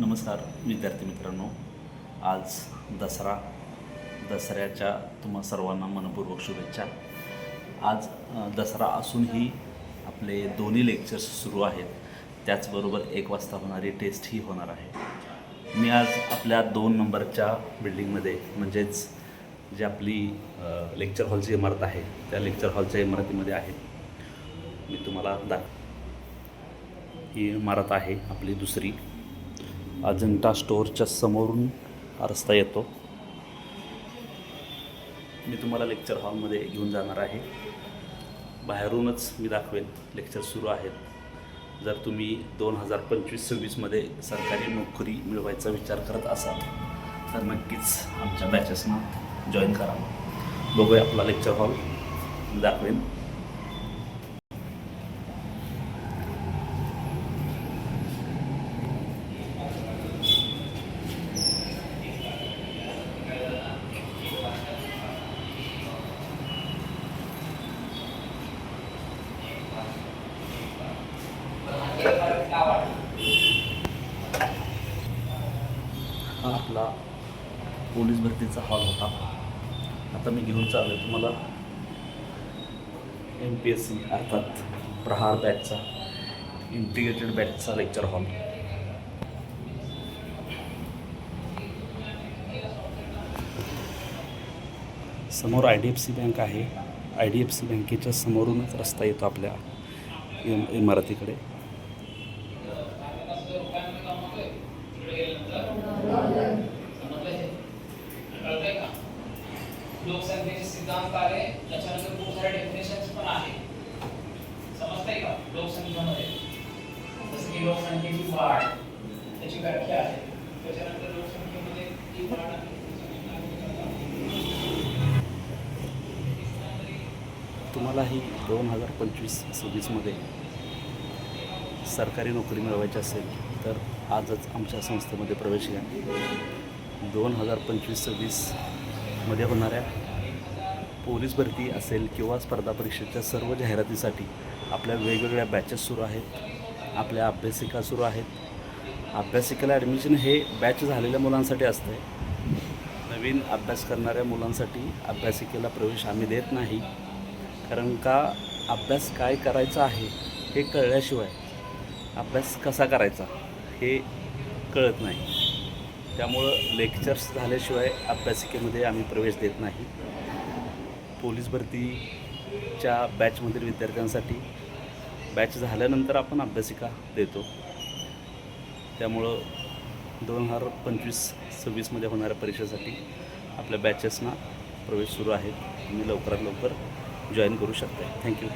नमस्कार विद्यार्थी मित्रांनो. आज दसरा. दसऱ्याच्या तुम्हा सर्वांना मनपूर्वक शुभेच्छा. आज दसरा असूनही आपले दोन्ही लेक्चर्स सुरू आहेत. त्याचबरोबर एक वाजता होणारी टेस्टही होणार आहे. मी आज आपल्या दोन नंबरच्या बिल्डिंगमध्ये म्हणजेच जी आपली लेक्चर हॉलची इमारत आहे त्या लेक्चर हॉलच्या इमारतीमध्ये आहे. मी तुम्हाला दाख ही इमारत आहे आपली दुसरी. अजंठा स्टोअरच्या समोरून हा रस्ता येतो. मी तुम्हाला लेक्चर हॉलमध्ये घेऊन जाणार आहे. बाहेरूनच मी दाखवेन. लेक्चर सुरू आहेत. जर तुम्ही दोन हजार पंचवीस सव्वीसमध्ये सरकारी नोकरी मिळवायचा विचार करत असाल तर नक्कीच आमच्या बॅचेसना जॉईन करा. बघूया आपला लेक्चर हॉल मी दाखवेन. हा आपला पोलीस भरतीचा हॉल होता. आता मी घेऊन चाललो तुम्हाला एम पी एस सी अर्थात प्रहार बॅचचा इंटिग्रेटेड बॅचचा लेक्चर हॉल समोर I D F C bank आहे. आय डी एफ सी बँकेच्या समोरूनच रस्ता येतो आपल्या इमारतीकडे. इम इमारतीकडे लोकसंख्येचे सिद्धांत आले त्याच्यानंतर खूप सारे डेफिनेशन्स पण आहे समजतंय का? लोकसंख्येमध्ये. जसं की लोकसंख्येची वाढ त्याची व्याख्या आहे. त्याच्यानंतर लोकसंख्येमध्ये ती वाढ आहे. तुम्हाला ही दोन हजार पंचवीस सव्वीसमध्ये सरकारी नोकरी मिळवायची असेल तर आजच आमच्या संस्थेमध्ये प्रवेश घ्या. दोन हजार पंचवीस सव्वीसमध्ये होणाऱ्या पोलीस भरती असेल किंवा स्पर्धा परीक्षेच्या सर्व जाहिरातीसाठी आपल्या वेगवेगळ्या बॅचेस सुरू आहेत. आपल्या अभ्यासिका सुरू आहेत. अभ्यासिकेला ॲडमिशन हे बॅच झालेल्या मुलांसाठी असतं नवीन अभ्यास करणाऱ्या मुलांसाठी अभ्यासिकेला प्रवेश आम्ही देत नाही. कारण का अभ्यास काय करायचा आहे हे कळल्याशिवाय अभ्यास कसा करायचा? हे कळत नाही. त्यामुळं लेक्चर्स झाल्याशिवाय अभ्यासिकेमध्ये आम्ही प्रवेश देत नाही. पोलीस भरतीच्या बॅचमधील विद्यार्थ्यांसाठी बॅच झाल्यानंतर आपण अभ्यासिका देतो. त्यामुळं दोन हजार पंचवीस सव्वीसमध्ये होणाऱ्या परीक्षेसाठी आपल्या बॅचेसना प्रवेश सुरू आहे तुम्ही लवकरात लवकर जॉईन करू शकता थँक्यू